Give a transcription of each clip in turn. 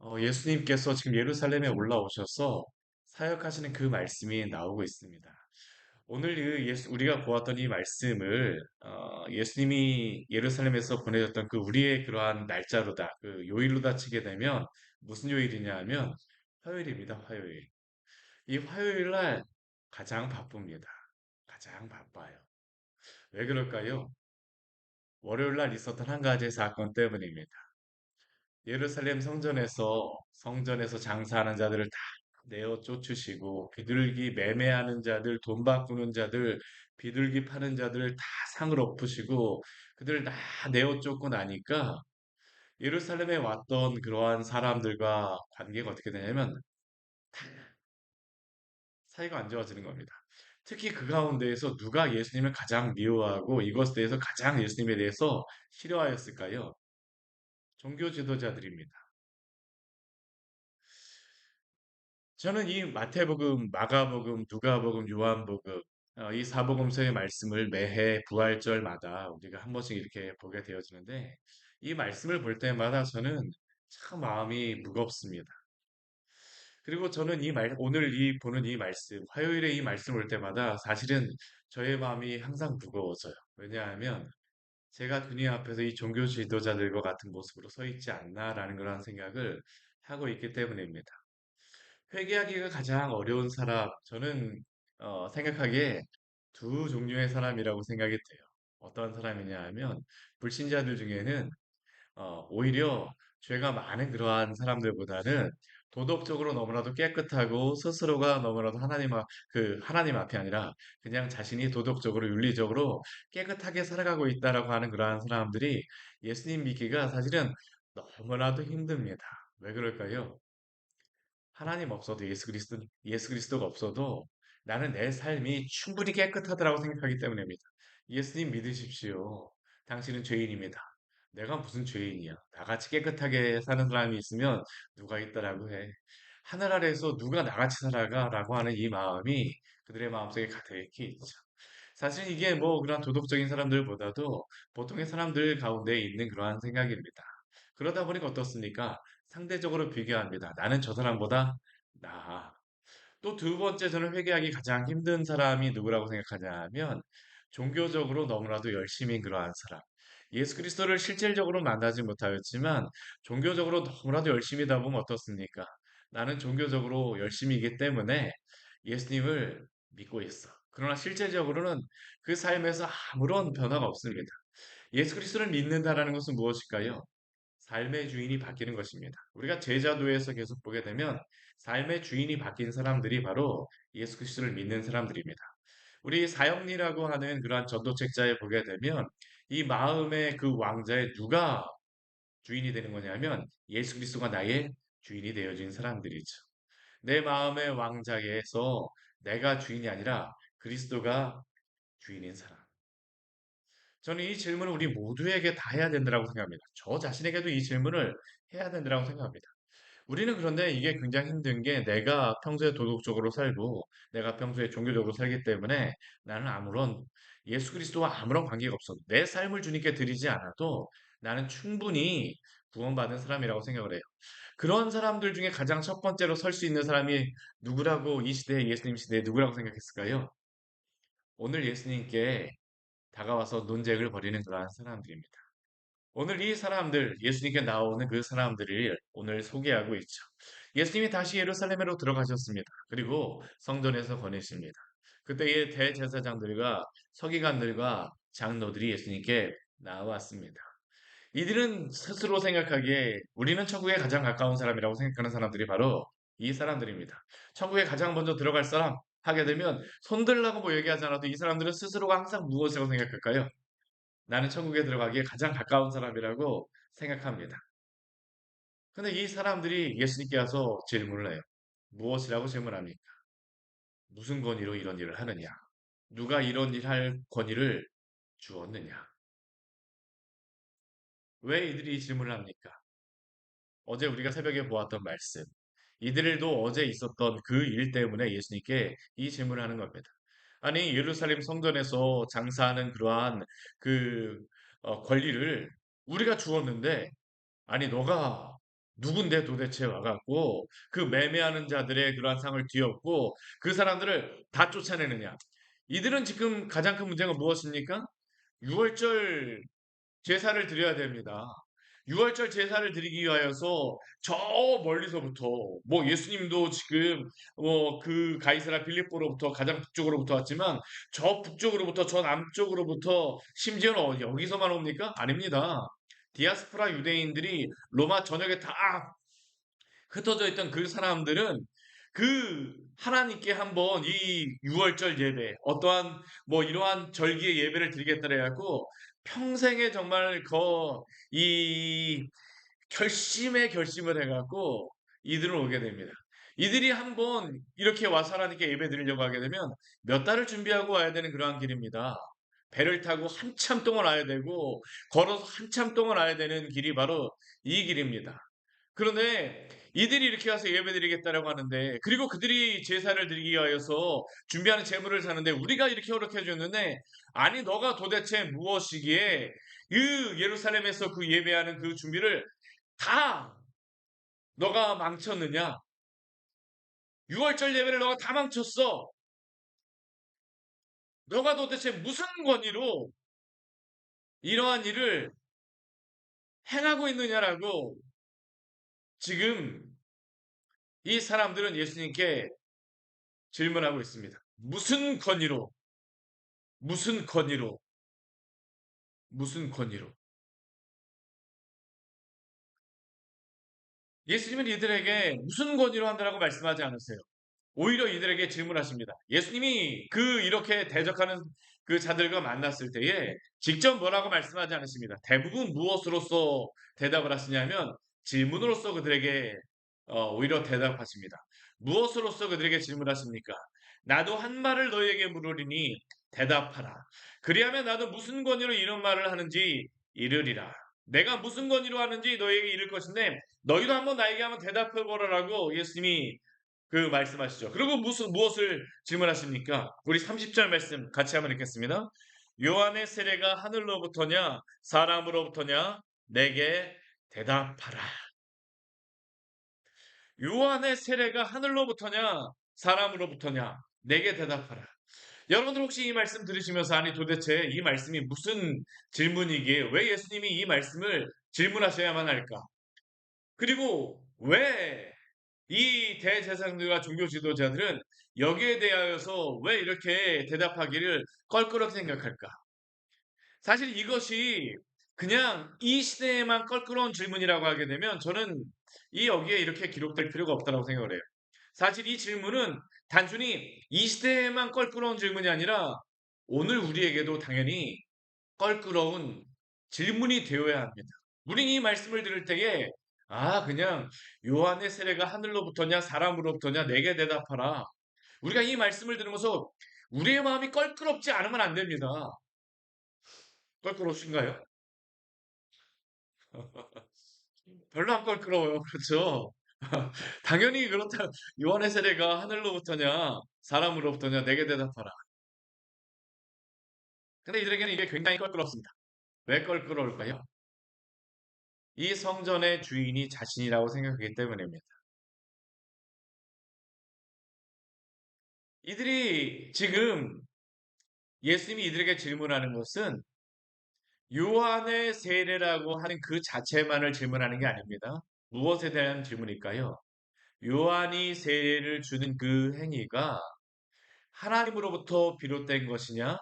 어, 예수님께서 지금 예루살렘에 올라오셔서 사역하시는 그 말씀이 나오고 있습니다. 오늘 그 예수, 우리가 보았던 이 말씀을 어, 예수님이 예루살렘에서 보내셨던 그 우리의 그러한 날짜로다, 그 요일로다 치게 되면 무슨 요일이냐 하면 화요일입니다. 화요일. 이 화요일 날 가장 바쁩니다. 가장 바빠요. 왜 그럴까요? 월요일 날 있었던 한 가지 사건 때문입니다. 예루살렘 성전에서 성전에서 장사하는 자들을 다 내어 쫓으시고 비둘기 매매하는 자들, 돈 바꾸는 자들, 비둘기 파는 자들을 다 상을 엎으시고 그들을 다 내어 쫓고 나니까 예루살렘에 왔던 그러한 사람들과 관계가 어떻게 되냐면 사이가 안 좋아지는 겁니다. 특히 그 가운데에서 누가 예수님을 가장 미워하고 이것에 대해서 가장 예수님에 대해서 싫어하였을까요? 종교 지도자들입니다. 저는 이 마태복음, 마가복음, 누가복음, 요한복음 어, 이 사복음서의 말씀을 매해 부활절마다 우리가 한 번씩 이렇게 보게 되어지는데 이 말씀을 볼 때마다 저는 참 마음이 무겁습니다. 그리고 저는 이 말, 오늘 이 보는 이 말씀, 화요일에 이 말씀 볼 때마다 사실은 저의 마음이 항상 무거워져요. 왜냐하면 제가 주님 앞에서 이 종교 지도자들과 같은 모습으로 서 있지 않나라는 그런 생각을 하고 있기 때문입니다. 회개하기가 가장 어려운 사람, 저는 어, 생각하기에 두 종류의 사람이라고 생각이 돼요. 어떤 사람이냐 하면 불신자들 중에는 어, 오히려 죄가 많은 그러한 사람들보다는 도덕적으로 너무나도 깨끗하고 스스로가 너무나도 하나님 앞, 그 하나님 앞이 아니라 그냥 자신이 도덕적으로 윤리적으로 깨끗하게 살아가고 있다라고 하는 그러한 사람들이 예수님 믿기가 사실은 너무나도 힘듭니다. 왜 그럴까요? 하나님 없어도 예수 그리스도, 예수 그리스도가 없어도 나는 내 삶이 충분히 깨끗하다라고 생각하기 때문입니다. 예수님 믿으십시오. 당신은 죄인입니다. 내가 무슨 죄인이야? 나같이 깨끗하게 사는 사람이 있으면 누가 있다라고 해. 하늘 아래에서 누가 나같이 살아가라고 하는 이 마음이 그들의 마음속에 가득히 있죠. 사실 이게 뭐 그런 도덕적인 사람들보다도 보통의 사람들 가운데 있는 그러한 생각입니다. 그러다 보니까 어떻습니까? 상대적으로 비교합니다. 나는 저 사람보다 나아. 또 두 번째 저는 회개하기 가장 힘든 사람이 누구라고 생각하냐면 종교적으로 너무나도 열심인 그러한 사람. 예수 그리스도를 실질적으로 만나지 못하였지만 종교적으로 너무나도 열심히 다 보면 어떻습니까? 나는 종교적으로 열심이기 때문에 예수님을 믿고 있어. 그러나 실제적으로는 그 삶에서 아무런 변화가 없습니다. 예수 그리스도를 믿는다라는 것은 무엇일까요? 삶의 주인이 바뀌는 것입니다. 우리가 제자도에서 계속 보게 되면 삶의 주인이 바뀐 사람들이 바로 예수 그리스도를 믿는 사람들입니다. 우리 사형리라고 하는 그러한 전도책자에 보게 되면 이 마음의 그 왕자에 누가 주인이 되는 거냐면 예수 그리스도가 나의 주인이 되어진 사람들이죠. 내 마음의 왕자에서 내가 주인이 아니라 그리스도가 주인인 사람. 저는 이 질문을 우리 모두에게 다 해야 된다고 생각합니다. 저 자신에게도 이 질문을 해야 된다고 생각합니다. 우리는 그런데 이게 굉장히 힘든 게 내가 평소에 도덕적으로 살고 내가 평소에 종교적으로 살기 때문에 나는 아무런 예수 그리스도와 아무런 관계가 없어도 내 삶을 주님께 드리지 않아도 나는 충분히 구원받은 사람이라고 생각을 해요. 그런 사람들 중에 가장 첫 번째로 설 수 있는 사람이 누구라고 이 시대에 예수님 시대에 누구라고 생각했을까요? 오늘 예수님께 다가와서 논쟁을 벌이는 그러한 사람들입니다. 오늘 이 사람들, 예수님께 나오는 그 사람들을 오늘 소개하고 있죠. 예수님이 다시 예루살렘으로 들어가셨습니다. 그리고 성전에서 거내십니다. 그때의 대제사장들과 서기관들과 장로들이 예수님께 나왔습니다. 이들은 스스로 생각하기에 우리는 천국에 가장 가까운 사람이라고 생각하는 사람들이 바로 이 사람들입니다. 천국에 가장 먼저 들어갈 사람 하게 되면 손들라고 뭐 얘기하지 않아도 이 사람들은 스스로가 항상 무엇이라고 생각할까요? 나는 천국에 들어가기에 가장 가까운 사람이라고 생각합니다. 근데 이 사람들이 예수님께 와서 질문을 해요. 무엇이라고 질문합니까? 무슨 권위로 이런 일을 하느냐? 누가 이런 일 할 권위를 주었느냐? 왜 이들이 이 질문을 합니까? 어제 우리가 새벽에 보았던 말씀. 이들도 어제 있었던 그 일 때문에 예수님께 이 질문을 하는 겁니다. 아니, 예루살렘 성전에서 장사하는 그러한 그 어, 권리를 우리가 주었는데, 아니, 너가 누군데 도대체 와갖고 그 매매하는 자들의 그러한 상을 뒤엎고 그 사람들을 다 쫓아내느냐. 이들은 지금 가장 큰 문제가 무엇입니까? 6월절 제사를 드려야 됩니다. 6월절 제사를 드리기 위하여서 저 멀리서부터 뭐 예수님도 지금 뭐 그 가이사라 빌립보로부터 가장 북쪽으로부터 왔지만 저 북쪽으로부터 저 남쪽으로부터 심지어는 어, 여기서만 옵니까? 아닙니다. 디아스포라 유대인들이 로마 전역에 다 흩어져 있던 그 사람들은 그 하나님께 한번 이 6월절 예배 어떠한 뭐 이러한 절기의 예배를 드리겠다 해갖고 평생에 정말 거이 결심에 결심을 해갖고 이들은 오게 됩니다. 이들이 한번 이렇게 와서 하나님께 예배 드리려고 하게 되면 몇 달을 준비하고 와야 되는 그러한 길입니다. 배를 타고 한참 동안 와야 되고 걸어서 한참 동안 와야 되는 길이 바로 이 길입니다. 그런데 이들이 이렇게 와서 예배드리겠다라고 하는데 그리고 그들이 제사를 드리기 위하여서 준비하는 재물을 사는데 우리가 이렇게 허락해 줬는데 아니 너가 도대체 무엇이기에 그 예루살렘에서 그 예배하는 그 준비를 다 너가 망쳤느냐? 6월절 예배를 너가 다 망쳤어. 너가 도대체 무슨 권위로 이러한 일을 행하고 있느냐라고 지금 이 사람들은 예수님께 질문하고 있습니다. 무슨 권위로? 무슨 권위로? 무슨 권위로? 예수님은 이들에게 무슨 권위로 한다라고 말씀하지 않으세요. 오히려 이들에게 질문하십니다. 예수님이 그 이렇게 대적하는 그 자들과 만났을 때에 직접 뭐라고 말씀하지 않으십니다. 대부분 무엇으로서 대답을 하시냐면 질문으로서 그들에게 어, 오히려 대답하십니다. 무엇으로서 그들에게 질문하십니까? 나도 한 말을 너희에게 물으리니 대답하라. 그리하면 나도 무슨 권위로 이런 말을 하는지 이르리라. 내가 무슨 권위로 하는지 너희에게 이를 것인데 너희도 한번 나에게 한번 대답해 보라라고 예수님이 그 말씀하시죠. 그리고 무슨 무엇을 질문하십니까? 우리 30절 말씀 같이 한번 읽겠습니다. 요한의 세례가 하늘로부터냐 사람으로부터냐 내게 대답하라. 요한의 세례가 하늘로부터냐 사람으로부터냐 내게 대답하라. 여러분들 혹시 이 말씀 들으시면서 아니 도대체 이 말씀이 무슨 질문이기에 왜 예수님이 이 말씀을 질문하셔야만 할까? 그리고 왜 이 대제사장들과 종교 지도자들은 여기에 대하여서 왜 이렇게 대답하기를 껄끄럽게 생각할까? 사실 이것이 그냥 이 시대에만 껄끄러운 질문이라고 하게 되면 저는 이 여기에 이렇게 기록될 필요가 없다고 생각을 해요. 사실 이 질문은 단순히 이 시대에만 껄끄러운 질문이 아니라 오늘 우리에게도 당연히 껄끄러운 질문이 되어야 합니다. 우리 이 말씀을 들을 때에 아 그냥 요한의 세례가 하늘로부터냐 사람으로부터냐 내게 대답하라. 우리가 이 말씀을 들으면서 우리의 마음이 껄끄럽지 않으면 안 됩니다. 껄끄러우신가요? 별로 안 껄끄러워요. 그렇죠? 당연히 그렇다. 요한의 세례가 하늘로부터냐 사람으로부터냐 내게 대답하라. 근데 이들에게는 이게 굉장히 껄끄럽습니다. 왜 껄끄러울까요? 이 성전의 주인이 자신이라고 생각하기 때문입니다. 이들이 지금 예수님이 이들에게 질문하는 것은 요한의 세례라고 하는 그 자체만을 질문하는 게 아닙니다. 무엇에 대한 질문일까요? 요한이 세례를 주는 그 행위가 하나님으로부터 비롯된 것이냐?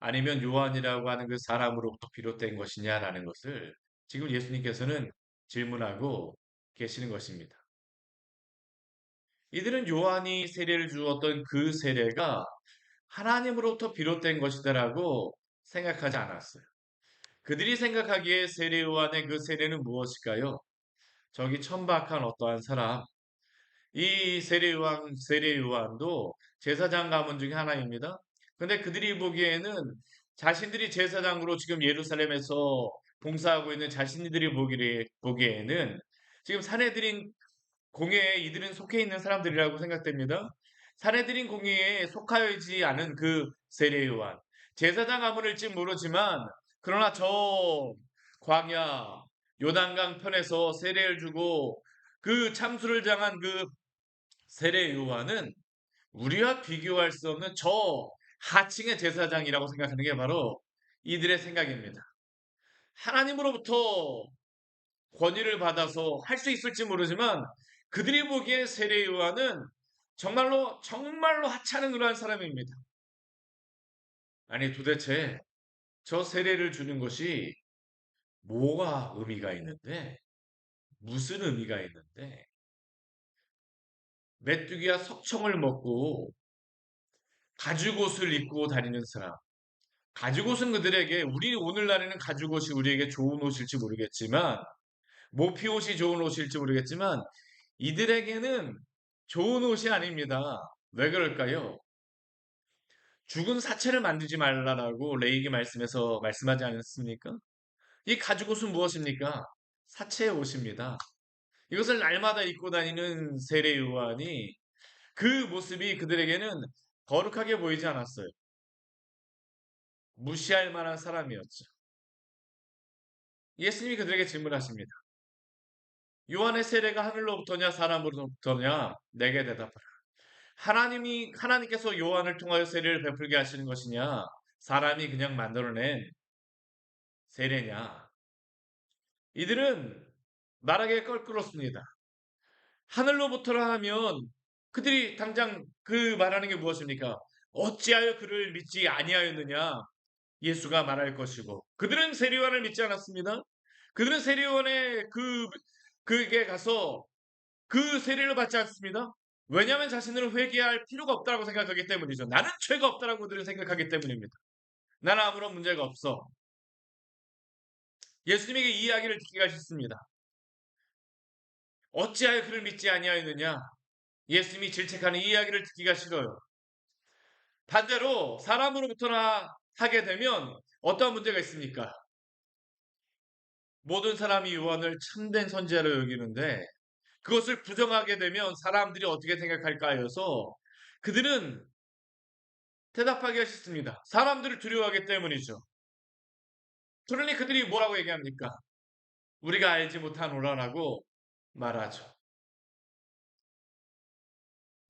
아니면 요한이라고 하는 그 사람으로부터 비롯된 것이냐라는 것을 지금 예수님께서는 질문하고 계시는 것입니다. 이들은 요한이 세례를 주었던 그 세례가 하나님으로부터 비롯된 것이다라고 생각하지 않았어요. 그들이 생각하기에 세례 요한의 그 세례는 무엇일까요? 저기 천박한 어떠한 사람, 이 세례 요한, 세례 요한도 제사장 가문 중에 하나입니다. 근데 그들이 보기에는 자신들이 제사장으로 지금 예루살렘에서 봉사하고 있는 자신들이 보기에는 지금 사내들인 공예에 이들은 속해 있는 사람들이라고 생각됩니다. 사내들인 공예에 속하여 있지 않은 그 세례 요한. 제사장 가문일지 모르지만 그러나 저 광야 요단강 편에서 세례를 주고 그 참수를 당한 그 세례 요한은 우리와 비교할 수 없는 저 하층의 제사장이라고 생각하는 게 바로 이들의 생각입니다. 하나님으로부터 권위를 받아서 할 수 있을지 모르지만 그들이 보기에 세례 요한은 정말로 정말로 하찮은 그러한 사람입니다. 아니 도대체 저 세례를 주는 것이 뭐가 의미가 있는데 무슨 의미가 있는데 메뚜기와 석청을 먹고 가죽옷을 입고 다니는 사람 가죽옷은 그들에게 우리 오늘날에는 가죽옷이 우리에게 좋은 옷일지 모르겠지만 모피옷이 좋은 옷일지 모르겠지만 이들에게는 좋은 옷이 아닙니다. 왜 그럴까요? 죽은 사체를 만들지 말라라고 레이기 말씀에서 말씀하지 않았습니까? 이 가죽옷은 무엇입니까? 사체의 옷입니다. 이것을 날마다 입고 다니는 세례 요한이 그 모습이 그들에게는 거룩하게 보이지 않았어요. 무시할 만한 사람이었죠. 예수님이 그들에게 질문하십니다. 요한의 세례가 하늘로부터냐 사람으로부터냐 내게 대답하라. 하나님이 하나님께서 요한을 통하여 세례를 베풀게 하시는 것이냐 사람이 그냥 만들어낸 세례냐 이들은 말하기에 껄끄럽습니다. 하늘로부터라 하면 그들이 당장 그 말하는 게 무엇입니까? 어찌하여 그를 믿지 아니하였느냐? 예수가 말할 것이고 그들은 세례요한을 믿지 않았습니다. 그들은 세례요한의 그 그에게 가서 그 세례를 받지 않습니다. 왜냐하면 자신을 회개할 필요가 없다고 생각하기 때문이죠. 나는 죄가 없다라고 생각하기 때문입니다. 나는 아무런 문제가 없어. 예수님에게 이 이야기를 듣기가 싫습니다. 어찌하여 그를 믿지 아니하였느냐? 예수님이 질책하는 이 이야기를 듣기가 싫어요. 반대로 사람으로부터나 하게 되면 어떠한 문제가 있습니까? 모든 사람이 요한을 참된 선지자로 여기는데 그것을 부정하게 되면 사람들이 어떻게 생각할까 해서 그들은 대답하기가 싫습니다. 사람들을 두려워하기 때문이죠. 그러니 그들이 뭐라고 얘기합니까? 우리가 알지 못하노라라고 말하죠.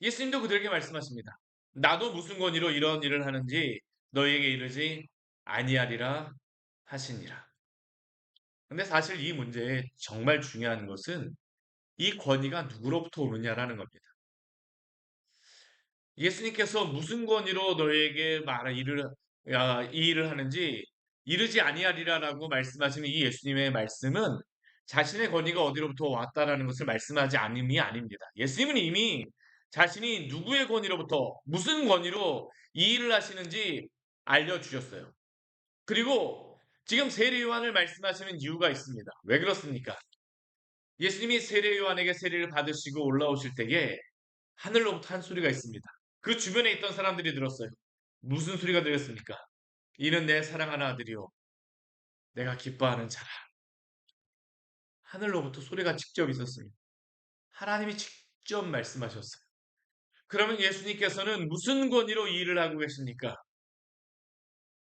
예수님도 그들에게 말씀하십니다. 나도 무슨 권위로 이런 일을 하는지 너희에게 이르지 아니하리라 하시니라. 근데 사실 이 문제에 정말 중요한 것은 이 권위가 누구로부터 오느냐라는 겁니다. 예수님께서 무슨 권위로 너에게 말 일을 야, 이 일을 하는지 이르지 아니하리라라고 말씀하시는 이 예수님의 말씀은 자신의 권위가 어디로부터 왔다라는 것을 말씀하지 않음이 아닙니다. 예수님은 이미 자신이 누구의 권위로부터 무슨 권위로 이 일을 하시는지 알려주셨어요. 그리고 지금 세례 요한을 말씀하시는 이유가 있습니다. 왜 그렇습니까? 예수님이 세례 요한에게 세례를 받으시고 올라오실 때에 하늘로부터 한 소리가 있습니다. 그 주변에 있던 사람들이 들었어요. 무슨 소리가 들렸습니까? 이는 내 사랑하는 아들이요. 내가 기뻐하는 자라. 하늘로부터 소리가 직접 있었습니다. 하나님이 직접 말씀하셨어요. 그러면 예수님께서는 무슨 권위로 이 일을 하고 계십니까?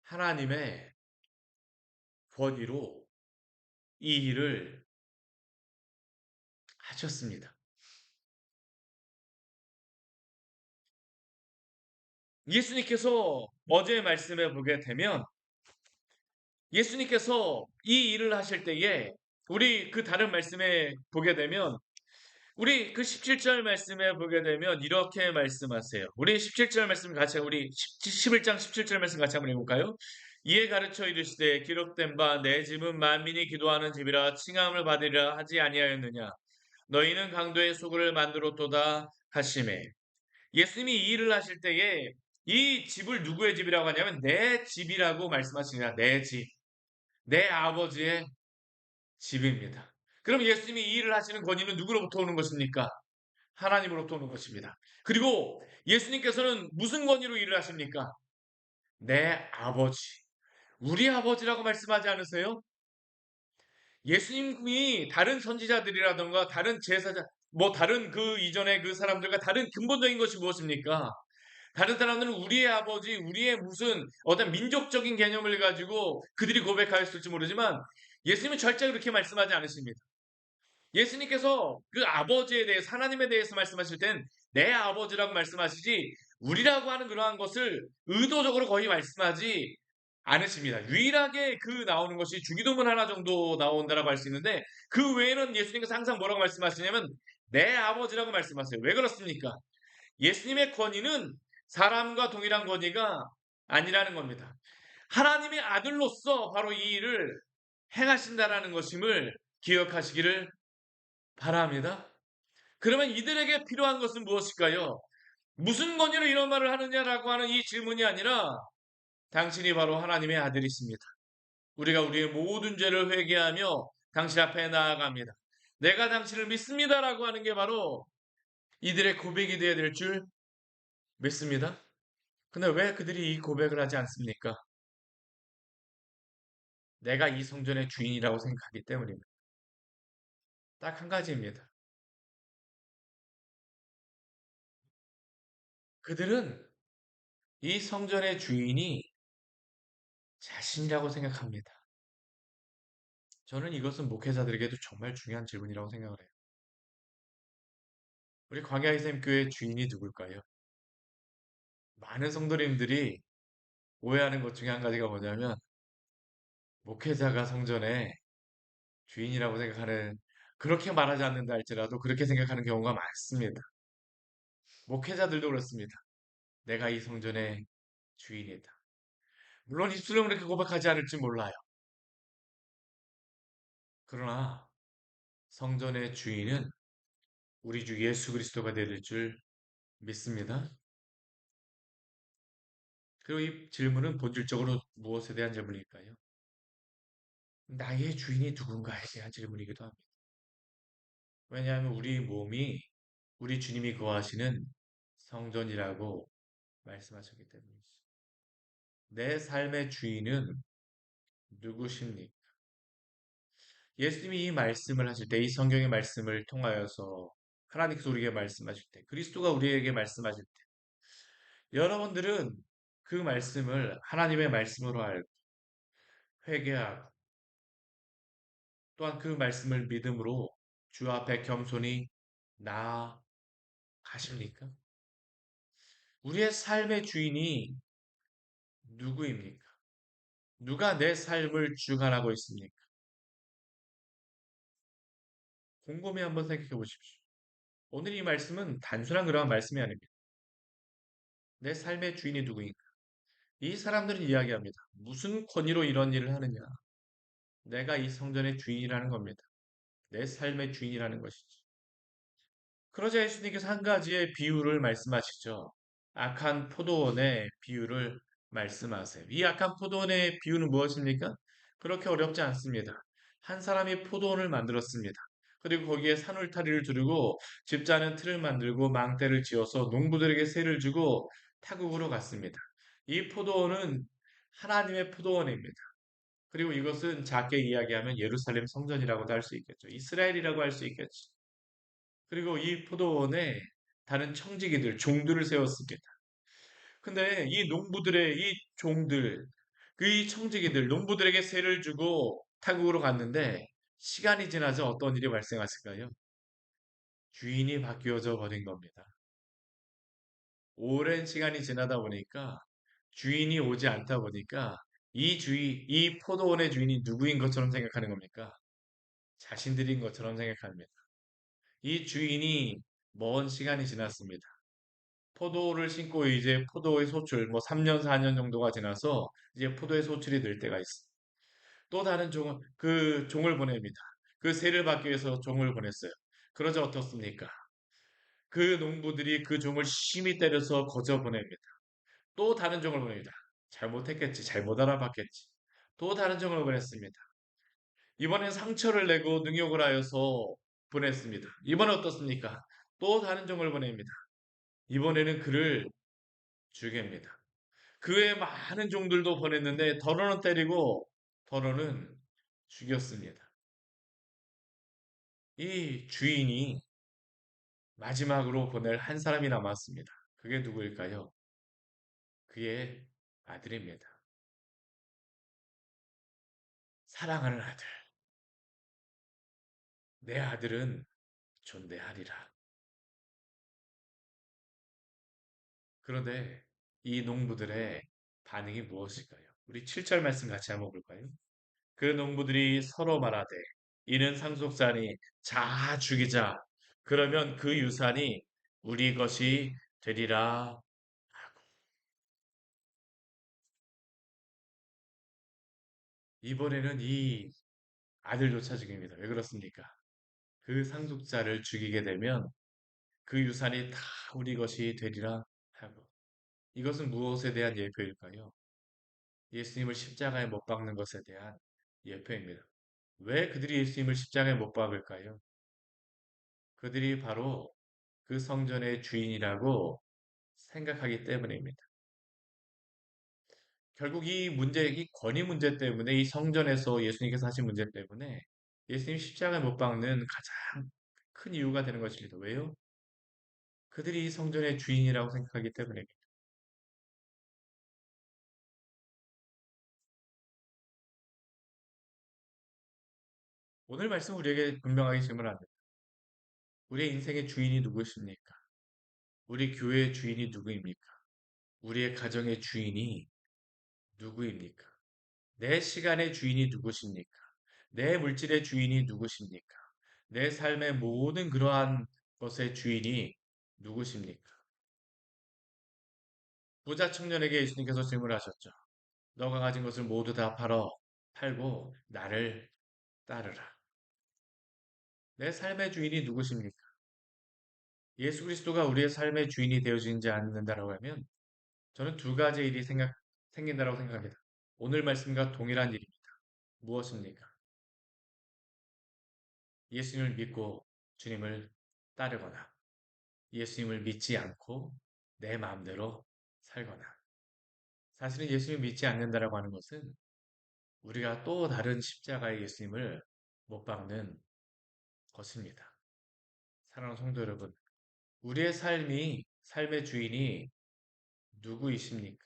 하나님의 권위로 이 일을 하셨습니다. 예수님께서 어제 말씀해 보게 되면 예수님께서 이 일을 하실 때에 우리 그 다른 말씀에 보게 되면 우리 그 17절 말씀에 보게 되면 이렇게 말씀하세요. 우리 17절 말씀 같이 우리 11장 17절 말씀 같이 한번 읽어볼까요? 이에 가르쳐 이르시되 기록된 바 내 집은 만민이 기도하는 집이라 칭함을 받으리라 하지 아니하였느냐 너희는 강도의 소굴을 만들었도다 하심에 예수님이 이 일을 하실 때에 이 집을 누구의 집이라고 하냐면 내 집이라고 말씀하시냐 내 집, 내 아버지의 집입니다. 그럼 예수님이 이 일을 하시는 권위는 누구로부터 오는 것입니까? 하나님으로부터 오는 것입니다. 그리고 예수님께서는 무슨 권위로 일을 하십니까? 내 아버지, 우리 아버지라고 말씀하지 않으세요? 예수님이 다른 선지자들이라던가 다른 제사자, 뭐 다른 그 이전의 그 사람들과 다른 근본적인 것이 무엇입니까? 다른 사람들은 우리의 아버지, 우리의 무슨 어떤 민족적인 개념을 가지고 그들이 고백하였을지 모르지만 예수님은 절대 그렇게 말씀하지 않으십니다. 예수님께서 그 아버지에 대해서 하나님에 대해서 말씀하실 땐 내 아버지라고 말씀하시지 우리라고 하는 그러한 것을 의도적으로 거의 말씀하지 않으십니다. 유일하게 그 나오는 것이 주기도문 하나 정도 나온다라고 할 수 있는데 그 외에는 예수님께서 항상 뭐라고 말씀하시냐면 내 아버지라고 말씀하세요. 왜 그렇습니까? 예수님의 권위는 사람과 동일한 권위가 아니라는 겁니다. 하나님의 아들로서 바로 이 일을 행하신다라는 것임을 기억하시기를 바랍니다. 그러면 이들에게 필요한 것은 무엇일까요? 무슨 권위로 이런 말을 하느냐라고 하는 이 질문이 아니라 당신이 바로 하나님의 아들이십니다. 우리가 우리의 모든 죄를 회개하며 당신 앞에 나아갑니다. 내가 당신을 믿습니다라고 하는 게 바로 이들의 고백이 되어야 될 줄 믿습니다. 근데 왜 그들이 이 고백을 하지 않습니까? 내가 이 성전의 주인이라고 생각하기 때문입니다. 딱 한 가지입니다. 그들은 이 성전의 주인이 자신이라고 생각합니다. 저는 이것은 목회자들에게도 정말 중요한 질문이라고 생각을 해요. 우리 광야이샘 교회 주인이 누굴까요? 많은 성도님들이 오해하는 것 중에 한 가지가 뭐냐면 목회자가 성전의 주인이라고 생각하는 그렇게 말하지 않는다 할지라도 그렇게 생각하는 경우가 많습니다. 목회자들도 그렇습니다. 내가 이 성전의 주인이다. 물론 입술로 그렇게 고백하지 않을지 몰라요. 그러나 성전의 주인은 우리 주 예수 그리스도가 될 줄 믿습니다. 그리고 이 질문은 본질적으로 무엇에 대한 질문일까요? 나의 주인이 누군가에 대한 질문이기도 합니다. 왜냐하면 우리 몸이 우리 주님이 거하시는 성전이라고 말씀하셨기 때문이죠. 내 삶의 주인은 누구십니까? 예수님이 이 말씀을 하실 때, 이 성경의 말씀을 통하여서 하나님께서 우리에게 말씀하실 때, 그리스도가 우리에게 말씀하실 때, 여러분들은 그 말씀을 하나님의 말씀으로 알고 회개하고 또한 그 말씀을 믿음으로 주 앞에 겸손히 나아가십니까? 우리의 삶의 주인이 누구입니까? 누가 내 삶을 주관하고 있습니까? 곰곰이 한번 생각해 보십시오. 오늘 이 말씀은 단순한 그러한 말씀이 아닙니다. 내 삶의 주인이 누구인가? 이 사람들은 이야기합니다. 무슨 권위로 이런 일을 하느냐? 내가 이 성전의 주인이라는 겁니다. 내 삶의 주인이라는 것이지. 그러자 예수님께서 한 가지의 비유를 말씀하시죠. 악한 포도원의 비유를 말씀하세요. 이 악한 포도원의 비유는 무엇입니까? 그렇게 어렵지 않습니다. 한 사람이 포도원을 만들었습니다. 그리고 거기에 산울타리를 두르고 집자는 틀을 만들고 망대를 지어서 농부들에게 세를 주고 타국으로 갔습니다. 이 포도원은 하나님의 포도원입니다. 그리고 이것은 작게 이야기하면 예루살렘 성전이라고도 할 수 있겠죠. 이스라엘이라고 할 수 있겠죠. 그리고 이 포도원에 다른 청지기들, 종들을 세웠습니다. 근데 이 농부들의 이 종들, 그이 청지기들, 농부들에게 세를 주고 타국으로 갔는데 시간이 지나서 어떤 일이 발생했을까요? 주인이 바뀌어져 버린 겁니다. 오랜 시간이 지나다 보니까 주인이 오지 않다 보니까 이 주인, 이 포도원의 주인이 누구인 것처럼 생각하는 겁니까? 자신들인 것처럼 생각합니다. 이 주인이 먼 시간이 지났습니다. 포도를 심고 이제 포도의 소출, 뭐 3년, 4년 정도가 지나서 이제 포도의 소출이 될 때가 있어. 또 다른 종을, 그 종을 보냅니다. 그 세를 받기 위해서 종을 보냈어요. 그러자 어떻습니까? 그 농부들이 그 종을 심히 때려서 거저 보냅니다. 또 다른 종을 보냅니다. 잘못했겠지, 잘못 알아봤겠지. 또 다른 종을 보냈습니다. 이번엔 상처를 내고 능욕을 하여서 보냈습니다. 이번엔 어떻습니까? 또 다른 종을 보냅니다. 이번에는 그를 죽입니다. 그 외에 많은 종들도 보냈는데 더러는 때리고 더러는 죽였습니다. 이 주인이 마지막으로 보낼 한 사람이 남았습니다. 그게 누구일까요? 그의 아들입니다. 사랑하는 아들. 내 아들은 존대하리라. 그런데 이 농부들의 반응이 무엇일까요? 우리 7절 말씀 같이 한번 볼까요? 그 농부들이 서로 말하되 이는 상속자니 자 죽이자. 그러면 그 유산이 우리 것이 되리라. 이번에는 이 아들조차 죽입니다. 왜 그렇습니까? 그 상속자를 죽이게 되면 그 유산이 다 우리 것이 되리라 하고 이것은 무엇에 대한 예표일까요? 예수님을 십자가에 못 박는 것에 대한 예표입니다. 왜 그들이 예수님을 십자가에 못 박을까요? 그들이 바로 그 성전의 주인이라고 생각하기 때문입니다. 결국 이 문제, 이 권위 문제 때문에 이 성전에서 예수님께서 하신 문제 때문에 예수님 십자가에 못 박는 가장 큰 이유가 되는 것입니다. 왜요? 그들이 이 성전의 주인이라고 생각하기 때문입니다. 오늘 말씀 우리에게 분명하게 질문합니다. 우리의 인생의 주인이 누구십니까? 우리 교회의 주인이 누구입니까? 우리의 가정의 주인이 누구입니까? 내 시간의 주인이 누구십니까? 내 물질의 주인이 누구십니까? 내 삶의 모든 그러한 것의 주인이 누구십니까? 부자 청년에게 예수님께서 질문하셨죠. 너가 가진 것을 모두 다 팔어 팔고 나를 따르라. 내 삶의 주인이 누구십니까? 예수 그리스도가 우리의 삶의 주인이 되어지지 않는다라고 하면 저는 두 가지 일이 생각, 생긴다고 생각합니다. 오늘 말씀과 동일한 일입니다. 무엇입니까? 예수님을 믿고 주님을 따르거나 예수님을 믿지 않고 내 마음대로 살거나 사실은 예수님을 믿지 않는다라고 하는 것은 우리가 또 다른 십자가의 예수님을 못 박는 것입니다. 사랑하는 성도 여러분, 우리의 삶이 삶의 주인이 누구이십니까?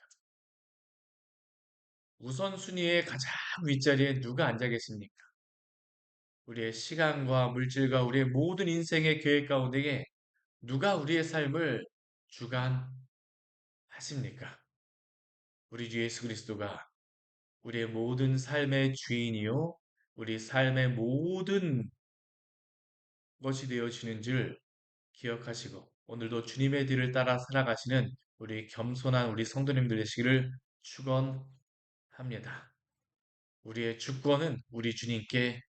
우선순위의 가장 윗자리에 누가 앉아 계십니까? 우리의 시간과 물질과 우리의 모든 인생의 계획 가운데에 누가 우리의 삶을 주관하십니까? 우리 주 예수 그리스도가 우리의 모든 삶의 주인이요, 우리 삶의 모든 것이 되어지는 줄 기억하시고 오늘도 주님의 뒤를 따라 살아가시는 우리 겸손한 우리 성도님들 되시기를 축원합니다. 우리의 주권은 우리 주님께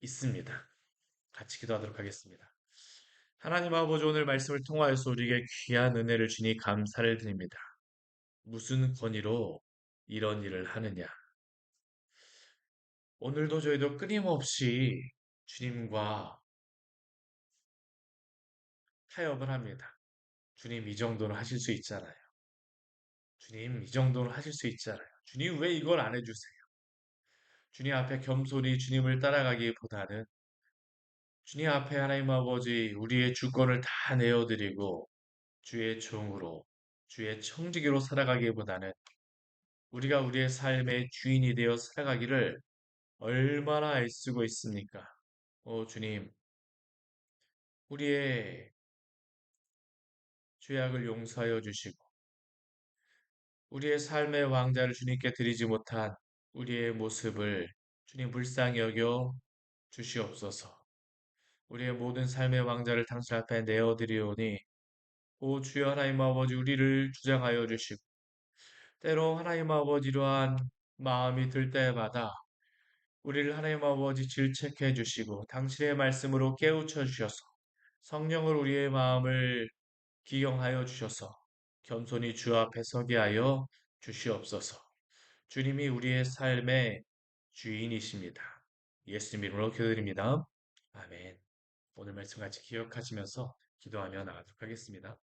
있습니다. 같이 기도하도록 하겠습니다. 하나님 아버지 오늘 말씀을 통하여서 우리에게 귀한 은혜를 주니 감사를 드립니다. 무슨 권위로 이런 일을 하느냐? 오늘도 저희도 끊임없이 주님과 타협을 합니다. 주님 이 정도는 하실 수 있잖아요. 주님 이 정도는 하실 수 있잖아요. 주님 왜 이걸 안 해주세요? 주님 앞에 겸손히 주님을 따라가기보다는 주님 앞에 하나님 아버지 우리의 주권을 다 내어드리고 주의 종으로 주의 청지기로 살아가기보다는 우리가 우리의 삶의 주인이 되어 살아가기를 얼마나 애쓰고 있습니까? 오 주님, 우리의 죄악을 용서하여 주시고 우리의 삶의 왕자를 주님께 드리지 못한 우리의 모습을 주님 불쌍히 여겨 주시옵소서. 우리의 모든 삶의 왕자를 당신 앞에 내어드리오니 오 주여 하나님 아버지 우리를 주장하여 주시고 때로 하나님 아버지 이러한 마음이 들 때마다 우리를 하나님 아버지 질책해 주시고 당신의 말씀으로 깨우쳐 주셔서 성령을 우리의 마음을 기경하여 주셔서 겸손히 주 앞에 서게 하여 주시옵소서. 주님이 우리의 삶의 주인이십니다. 예수님 이름으로 기도드립니다. 아멘. 오늘 말씀 같이 기억하시면서 기도하며 나가도록 하겠습니다.